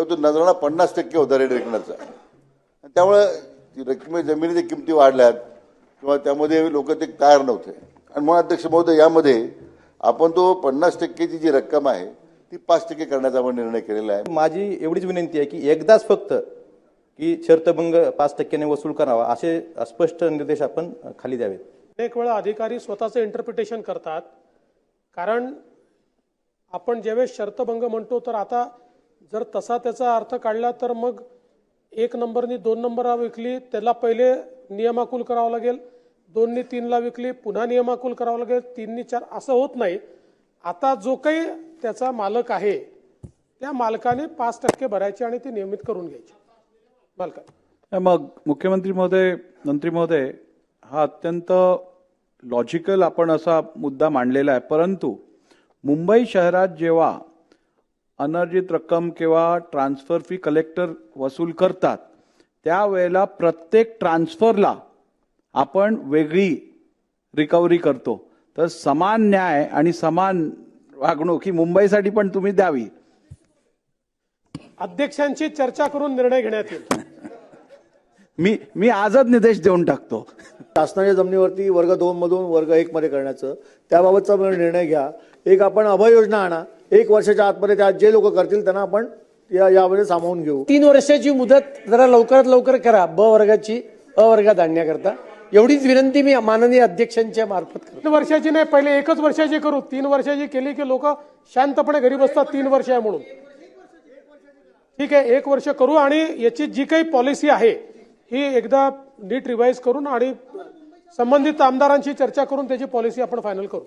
तेव्हा तो नजराणा पन्नास टक्के होता रेड रेकनरचा. आणि त्यामुळे ती रकमे जमिनीच्या किमती वाढल्यात किंवा त्यामध्ये लोक ते तयार नव्हते. आणि म्हणून अध्यक्ष महोदय यामध्ये आपण तो पन्नास टक्केची जी रक्कम आहे ती पाच टक्के करण्याचा आपण निर्णय केलेला आहे. माझी एवढीच विनंती आहे की एकदाच फक्त की शर्तभंग पाच टक्क्याने वसूल करावा असे स्पष्ट निर्देश आपण खाली द्यावेत. अनेक वेळा अधिकारी स्वतःचं इंटरप्रिटेशन करतात. कारण आपण ज्यावेळेस शर्तभंग म्हणतो तर आता जर तसा त्याचा अर्थ काढला तर मग एक नंबरनी दोन नंबरला विकली त्याला पहिले नियमाकुल करावं लागेल दोननी तीनला विकली पुन्हा नियमाकुल करावं लागेल तीननी चार असं होत नाही. आता जो काही त्याचा मालक आहे त्या मालकाने पाच टक्के भरायचे आणि ते नियमित करून घ्यायची. मालका मग मुख्यमंत्री महोदय मंत्री महोदय हा अत्यंत लॉजिकल आपण असा मुद्दा मांडलेला आहे. परंतु मुंबई शहरात जेव्हा अनर्जित रक्कम किंवा ट्रान्सफर फी कलेक्टर वसूल करतात. त्यावेळेला प्रत्येक ट्रान्सफरला आपण वेगळी रिकव्हरी करतो. तर समान न्याय आणि समान वागणूक ही मुंबईसाठी पण तुम्ही द्यावी. अध्यक्षांची चर्चा करून निर्णय घेण्यात येईल. मी मी आजच निर्देश देऊन टाकतो. शासनाच्या जमिनीवरती वर्ग दोन मधून वर्ग एक मध्ये करण्याचं त्याबाबतचा निर्णय घ्या. एक आपण अभय योजना आणा. एक वर्षाच्या आतमध्ये त्या जे लोक करतील त्यांना आपण या यामध्ये सामावून घेऊ. तीन वर्षाची मुदत जरा लवकरात लवकर करा. ब वर्गाची अ वर्गात आणण्याकरता. एवढीच विनंती मी माननीय अध्यक्षांच्या मार्फत करतो. तीन वर्षाची नाही पहिले एकच वर्षाची करू. तीन वर्षाची केली की लोक शांतपणे घरी बसतात तीन वर्ष आहे म्हणून. ठीक आहे एक वर्ष करू आणि याची जी काही पॉलिसी आहे ही एकदा नीट रिवाईज करून आणि संबंधित आमदारांशी चर्चा करून त्याची पॉलिसी आपण फायनल करू.